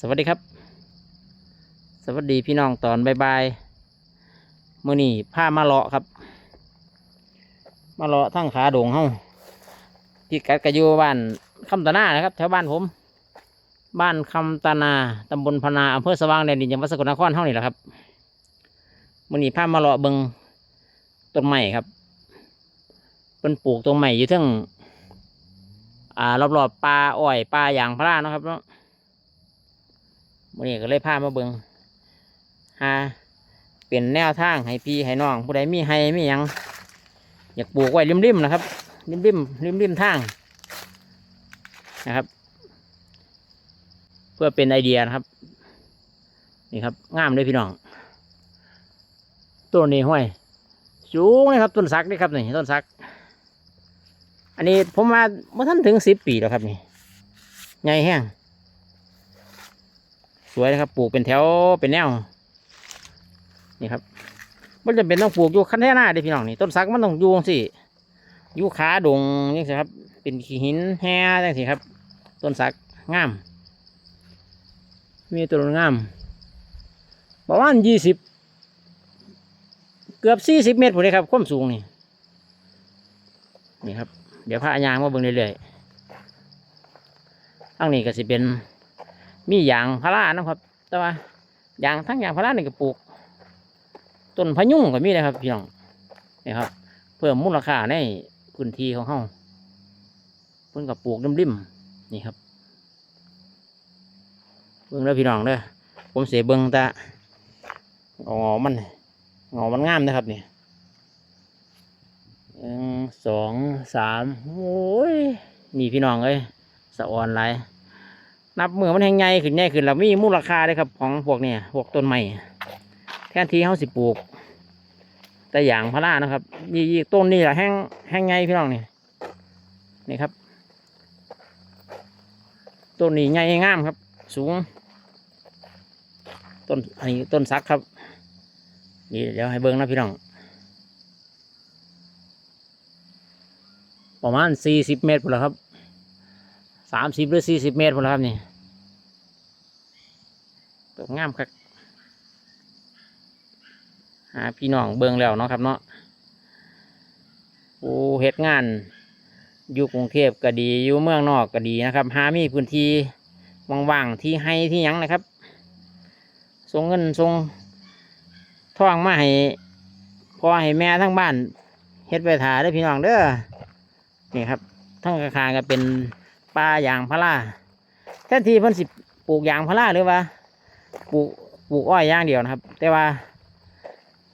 สวัสดีครับ สวัสดีพี่น้องตอนบายๆมื่อนี้ผ้ามาเลาะครับ มาเลาะทั้งขาโด่งเฮาที่กัดกระยูบ้านคำตะนานะครับ แถวบ้านผม บ้านคำตะนาตำบลพนาอำเภอสว่างแดนดินจังหวัดสกลนครเฮานี่แหละครับมื่อนี้ผ้ามาเลาะเบิงต้นไม้ครับเป็นปลูกต้นไม้อยู่ทั้งอ่ารอบๆปลาอ้อยปลาอย่างพระนะครับเนาะ มื่อนี้ก็เลยพามาเบิงหาเป็นแนวทางให้พี่ให้น้อง ผู้ใดมีให้มีหยัง อยากปลูกไว้ริมๆนะครับ ริมริมริมริมๆทางนะครับ เพื่อเป็นไอเดียนะครับ นี่ครับงามเลยพี่น้องต้นนี้ห้วยสูงเลยครับต้นสักนี่ครับนี่ต้นสัก อันนี้ผมมาเมื่อท่านถึงสิบปีแล้วครับนี่ใหญ่แห้ง สวยนะครับปลูกเป็นแถวเป็นแนว นี่ครับมันจะเป็นต้องปลูกอยู่ขั้นแท่หน้าเด้พี่น้องนี่ต้นสักมันต้องอยู่สิอยู่ขาดงนี่สิครับ เป็นขี้หินแห่จังสิครับ ต้นสักงาม มีต้นงามประมาณยี่สิบเกือบสี่สิบเมตรผมเลยครับความสูงนี่นี่ครับ เดี๋ยวพระยางมาเบิ่งเรื่อยๆทั้งนี้ก็สิเป็น มียางพารานะครับ แต่ว่ายางทั้งยางพารานี่ก็ปลูกต้นพะยุงก็มีนะครับพี่น้องนี่ครับ เพิ่มมูลค่าในพื้นที่ของเขาเพิ่นกับปลูกริมๆนี่ครับเบิ่งแล้วพี่น้องเด้อผมเสียเบิ่งตางอมันงอมันงามนะครับนี่หนึ่งสองสามโอ้ยนี่พี่น้องเอ้ยสะออนไร นับมือมันแห้งใหญ่ขึ้นใหญ่ขึ้นแล้วมีมูลค่าเลยครับ ของพวกเนี่ยพวกต้นไม้แทนที่เขาสิปลูก แต่อย่างพารานะครับนี่อีกต้นนี่แหละแห้งแห้งใหญ่พี่น้องนี่นี่ครับต้นนี้ใหญ่งามครับ สูง ต้นอันนี้ต้นซักครับ นี่เดี๋ยวให้เบิ้งนะพี่น้อง ประมาณสี่สิบเมตรพุ่นละครับามสิบหรือสี่สิบเมตรพุ่นะครับนี่ตกงามครับหาพี่น้องเบิงแล้วเนาะครับเนาะโอ้เฮ็ดงาน อยู่กรุงเทพก็ดี อยู่เมืองนอกก็ดีนะครับหามีพื้นที่ว่างๆที่ให้ที่ยังนะครับส่งเงินส่งทองมาให้พ่อให้แม่ทั้งบ้านเฮ็ดไปถาได้พี่น้องเด้อนี่ครับทั้งกระคางก็เป็น ปลายางพาราแทนที่เพิ่นสิปลูกยางพาราหรือว่าปลูกปลูกอ้อยอย่างเดียวนะครับ แต่ว่า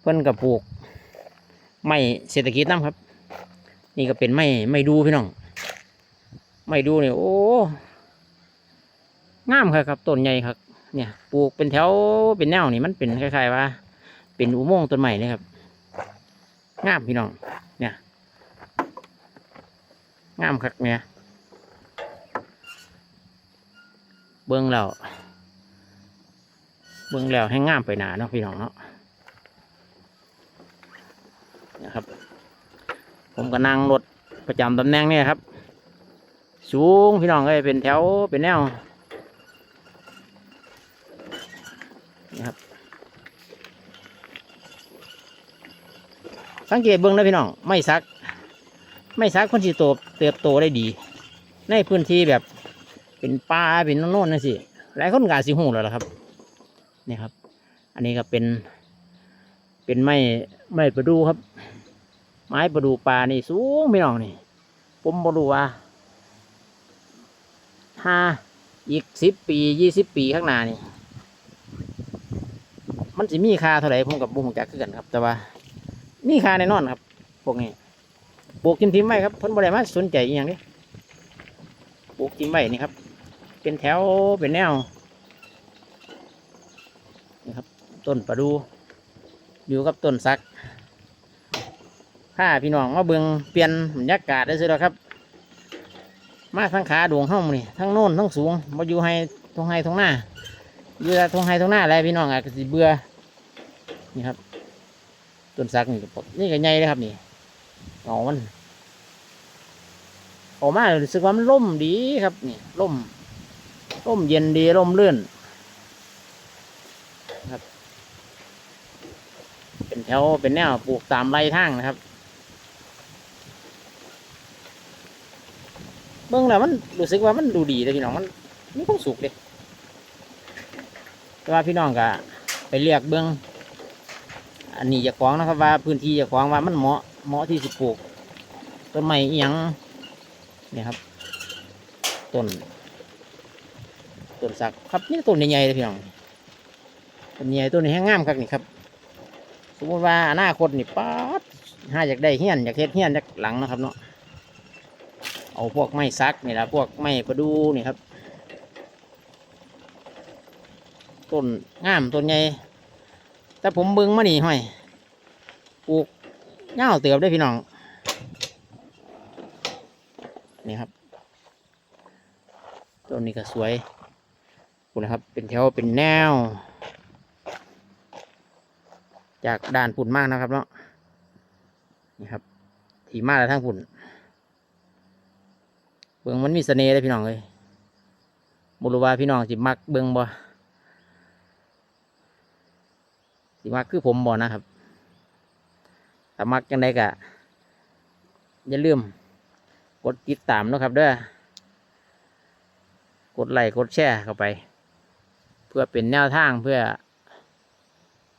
เพิ่นกับปลูกไม้เศรษฐกิจน้ำครับ นี่ก็เป็นไม้ไม้ดูพี่น้อง ไม้ดูเนี่ยโอ้งามครับครับต้นใหญ่ครับ เนี่ยปลูกเป็นแถวเป็นแนวนี่มันเป็นคล้ายๆว่า เป็นอุโมงค์ต้นใหม่เลยครับงามพี่น้อง เนี่ยงามครับเนี่ย เบิ้องแล้วเบิ้องแล้วให้งามไปหนาเนาะพี่น้องเนาะนะครับ ผมก็นั่งรถประจำตำแหน่งเนี่ยครับ สูงพี่น้องเอ้ยเป็นแถวเป็นแนวนะครับ สังเกตเบิ้องนะพี่น้อง ไม่ซัก ไม่ซักคนสิโตเติบโตได้ดี ในพื้นที่แบบ เป็นปลาเป็นโน่นนั่นสิหลายคนกาสิหูแล้วล่ะครับนี่ครับ อันนี้ก็เป็น เป็นไม้ไม้ประดูครับ ไม้ประดูปลานี่สูงไม่น้องนี่ผมบรูว่าถ้าอีกสิบปียี่สิบปีข้างหน้านี่ มันจะมีค่าเท่าไหร่ผมกับบุ้งจักคือกันครับ แต่ว่ามีค่าแน่นอนครับ พวกนี้ปลูกกินทิ้มไว้ครับพ้นบริมาสนใจอย่างนี้ปลูกทิมไว้นี่ครับ เป็นแถวเป็นแนวนี่ครับ ต้นประดูอยู่กับต้นสักถ้าพี่น้องมาเบิงเปลี่ยนบรรยากาศได้สิแล้วครับ มาทั้งขาดวงห้องนี่ทั้งโน่นทั้งสูงมาอยู่ให้ทงให้ทงหน้าอยู่แต่ทงให้ทงหน้าอะไรพี่น้องอาจจะสิเบื่อนี่ครับต้นสักนี่ก็นี่ก็ใหญ่เลยครับนี่เงามันออกมารู้สึกว่ามันร่มดีครับนี่ร่ม ร่มเย็นดีร่มรื่นนะครับ เป็นแถวเป็นแนวปลูกตามไรทางนะครับ เบื้องแล้วมันรู้สึกว่ามันดูดีเลยพี่น้องมันมีความสุขเลยแต่ว่าพี่น้องก็ไปเรียกเบื้องอันนี้จะคล้องนะครับ ว่าพื้นที่จะคล้องว่ามันเหมาะเหมาะที่จะปลูกต้นไม้อิหยังเนี่ยครับต้น ต้นสักครับนี่ต้นใหญ่ๆเลยพี่น้องต้นใหญ่ต้นนี้แห้งงามครับนี่ครับ สมมติว่าอนาคตนี่ป๊าดห้าอยากได้เฮี้ยนอยากเฮ็ดเฮี้ยนจากหลังนะครับเนาะเอาพวกไม้ซักนี่ละพวกไม้ประดูนี่ครับต้นงามต้นใหญ่แต่ผมเบิ่งมานี่ห้อยปลูกเง่าเติบได้พี่น้องนี่ครับต้นนี้ก็สวย คุณนะครับ เป็นแถวเป็นแนว จากด่านปุ่นมากนะครับเนาะนี่ครับถีมากแล้วทั้งปุ่นเบิ่งมันมีเสน่ห์เลยพี่น้องเลยบุรุษวาพี่น้องสิมักเบิ่งบ่สิมักคือผมบ่นะครับถ้ามักจังไดก็อย่าลืมกดติดตามนะครับเด้อกดไลค์กดแชร์เข้าไป พื่อเป็นแนวทางเพื่อ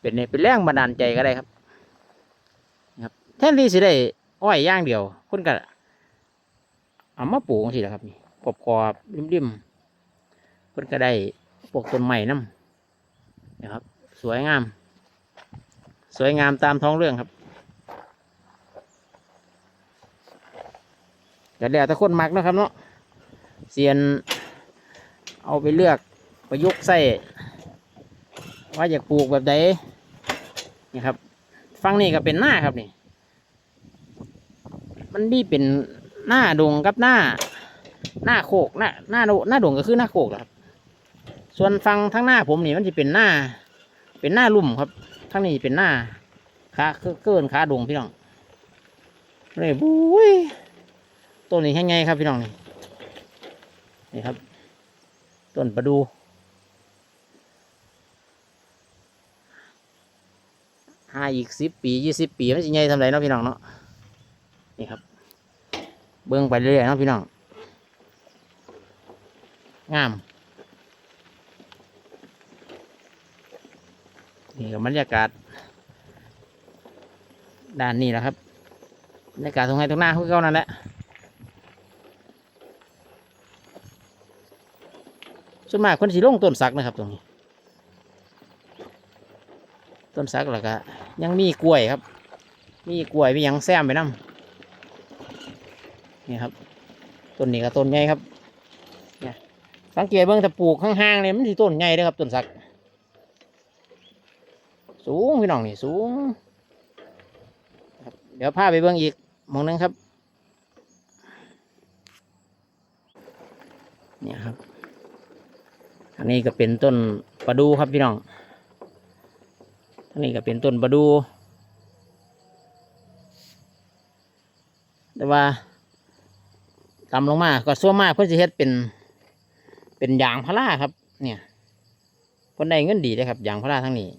เป็นเป็นแรงบันดาลใจก็ได้ครับ ครับแทนที่สิได้อ้อยย่างเดียวคนก็เอามาปลูกสิละครับนี่ขอบขอบริมริมๆเพิ่นก็ได้ปลูกต้นใหม่น้ำนะครับ สวยงาม สวยงามตามท้องเรื่องครับแต่แล้วแต่คนมักนะครับเนาะเสียนเอาไปเลือก ประยุกต์ใส่ว่าอยากปลูกแบบใดนี่ครับฟังนี่ก็เป็นหน้าครับนี่ มันดีเป็นหน้าดงกับหน้า หน้าโคกหน้าหน้าโดหน้าดงก็คือหน้าโคกครับ ส่วนฟังทั้งหน้าผมนี่มันจะเป็นหน้า เป็นหน้าลุ่มครับทั้งนี้เป็นหน้าขาเกินขาดงพี่น้องนี่บุ้ยต้นนี้แห้งไงครับพี่น้องนี่นี่ครับต้นประดู ห้าอีกสิบปียี่สิบปีมันจะใหญ่ทำไรเนาะพี่น้องเนาะนี่ครับ เบิ่งไปเรื่อยๆเนาะพี่น้องงามนี่ก็บรรยากาศด้านนี้แหละครับบรรยากาศตรงไหนตรงหน้าคือเก่านั่นแหละส่วนมากคนสีลงต้นสักนะครับตรงนี้ ต้นสักแล้วก็ยังมีกล้วยครับ มีกล้วยมียังแซมไปน้ำนี่ครับต้นนี้ก็ต้นใหญ่ครับเนี่ยสังเกตเบื้องแต่ปลูกข้างๆเลยมันที่ต้นใหญ่เลยครับต้นสัก สูงพี่น้องนี่สูงเดี๋ยวพาไปเบื้องอีกมองนึงครับเนี่ยครับ อันนี้ก็เป็นต้นประดูครับพี่น้อง อันนี้ก็เป็นต้นประดู แต่ว่าต่ำลงมาก็ส่วนมากเพื่อจะเฮ็ดเป็น เป็นยางพาราครับ เนี่ยเพิ่นได้เงินดีเลยครับยางพาราทั้งนี้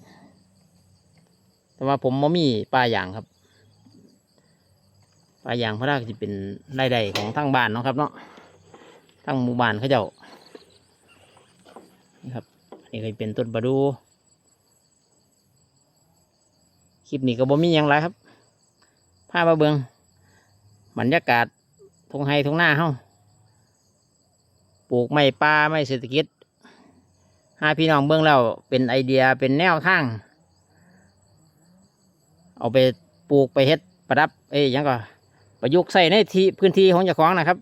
แต่ว่าผมม่มีปลายางครับปลายางพาราก็จะเป็นรายได้ของทางบ้านเนาะครับเนาะทางหมู่บ้านเขาเจ้านี่ครับนี่ก็เป็นต้นประดู คลิปนี้ก็บ่มีหยังไรครับพามาเบิงบรรยากาศทงไฮทงหน้าเฮาปลูกไม้ป่าไม้เศรษฐกิจหาพี่น้องเบื้องแล้วเป็นไอเดียเป็นแนวทาง เอาไปปลูกไปเฮ็ดประดับ เอ้ยยังก็ประยุกต์ใส่ในที่พื้นที่ของเจ้าของนะครับ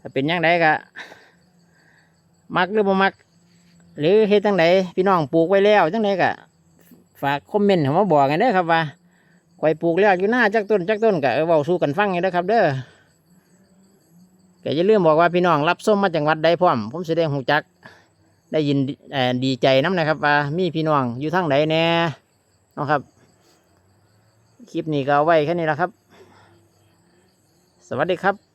ถ้าเป็นยังไงก็มักหรือบ่มัก หรือเฮ็ดจังไดพี่น้องปลูกไว้แล้วจังไดก็ ฝากคอมเมนต์เข้ามาบอกกันเด้อครับว่าข่ปลูกแล้วอยู่หน้าจักต้นจักต้นก็เออเว้าสู้กันฟังไงนะครับ เด้อก็อย่าลืมบอกว่าพี่น้องรับส้มมาจังหวัดใดพร้อม ผมแสดงหูจัก ได้ยินดีใจน้ำนะครับ ว่ามีพี่น้องอยู่ทางไหนแน่นะครับ คลิปนี้ก็เอาไว้แค่นี้แหละครับ สวัสดีครับ